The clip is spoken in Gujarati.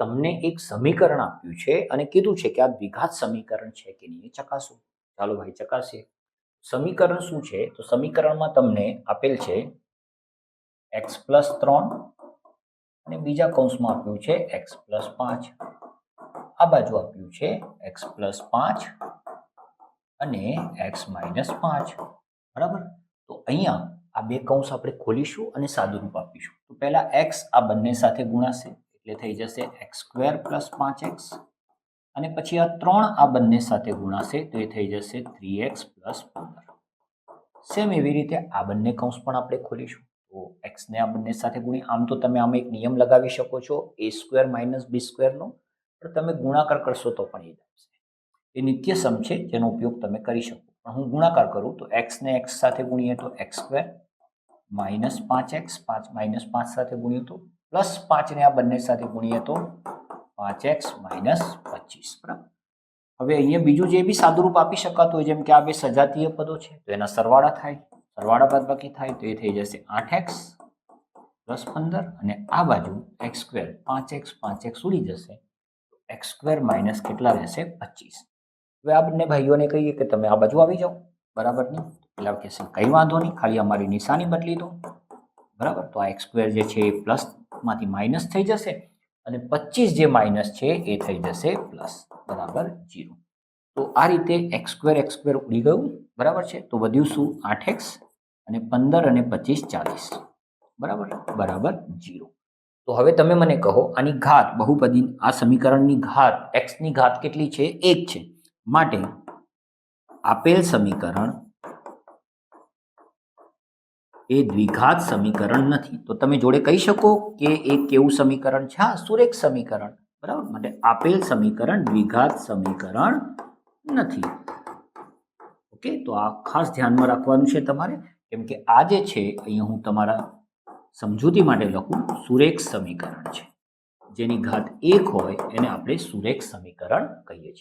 તમને એક સમીકરણ આપ્યું છે અને કીધું છે કે આ દ્વિઘાત સમીકરણ છે કે નહીં? એ ચકાસો. ચાલો ભાઈ, ચકાસીએ. સમીકરણ શું છે? તો સમીકરણમાં તમને આપેલ છે એક્સ પ્લસ ત્રણ અને બીજા કૌંસમાં આપ્યું છે એક્સ પ્લસ પાંચ. આ બાજુ આપ્યું છે એક્સ પ્લસ પાંચ અને એક્સ માઇનસ પાંચ. બરાબર? તો અહીંયા આ બે કૌંસ આપણે ખોલીશું અને સાદુરૂપ આપીશું. તો પહેલા એક્સ આ બંને સાથે ગુણાશે. એટલે થઈ જશે એક્સ સ્ક્વેર પ્લસ પાંચ એક્સ. અને પછી આ ત્રણ આ બંને સાથે ગુણાશે તો એ થઈ જશે થ્રી એક્સ પ્લસ પંદર. સેમ એવી રીતે આ બંને કૌંસ પણ આપણે ખોલીશું. તો એક્સને આ બંને સાથે ગુણી, આમ તો તમે આમાં એક નિયમ લગાવી શકો છો, એ સ્ક્વેર માઇનસ બી સ્ક્વેરનો. પણ તમે ગુણાકાર કરશો તો પણ એ જ એ નિત્ય સમ છે, જેનો ઉપયોગ તમે કરી શકો. પણ હું ગુણાકાર કરું તો એક્સને એક્સ સાથે ગુણીએ તો એક્સ સ્ક્વેર માઇનસ પાંચ એક્સ, પાંચ માઇનસ પાંચ સાથે ગુણીએ તો પ્લસ પાંચને આ બંને સાથે ગુણીએ તો પાંચ એક્સ માઇનસ પચીસ, બરાબર? હવે અહીંયા બીજું જે બી સાદુરૂપ આપી શકાતું હોય, જેમ કે આ બે સજાતીય પદો છે, તો એના સરવાળા થાય. સરવાળા બાદ બાકી થાય, તો એ થઈ જશે આઠ એક્સ પ્લસ પંદર અને આ બાજુ એક્સ સ્ક્વેર પાંચ એક્સ પાંચ એક્સ ઉડી જશે. એક્સ સ્ક્વેર માઇનસ કેટલા રહેશે? પચીસ. હવે આ બંને ભાઈઓને કહીએ કે તમે આ બાજુ આવી જાઓ. બરાબર નહીં પેલા કહેશે કંઈ વાંધો નહીં, ખાલી અમારી નિશાની બદલી દો. બરાબર? તો આ એક્સ સ્ક્વેર જે છે એ પ્લસમાંથી માઇનસ થઈ જશે અને પચીસ જે માઇનસ છે એ થઈ જશે પ્લસ બરાબર જીરો તો આ રીતે એક્સ સ્ક્વેર એક્સ સ્ક્વેર ઉડી ગયું, બરાબર છે? તો વધ્યું શું? આઠ એક્સ અને પંદર અને પચીસ ચાલીસ, બરાબર? બરાબર જીરો તો હવે તમે મને કહો, આની ઘાત બહુપદી આ સમીકરણની ઘાત એક્સની ઘાત કેટલી છે? એક છે. માટે આપેલ સમીકરણ એ દ્વિઘાત સમીકરણ નથી. તો તમે જોડે કહી શકો કે એ કેવું સમીકરણ છે? હા સુરેખ સમીકરણ. બરાબર? માટે આપેલ સમીકરણ દ્વિઘાત સમીકરણ નથી. ઓકે? તો આ ખાસ ધ્યાનમાં રાખવાનું છે તમારે. કેમ કે આ જે છે, અહીંયા હું તમારા સમજૂતી માટે લખું, સુરેખ સમીકરણ છે. જેની ઘાત એક હોય, એને આપણે સુરેખ સમીકરણ કહીએ છીએ.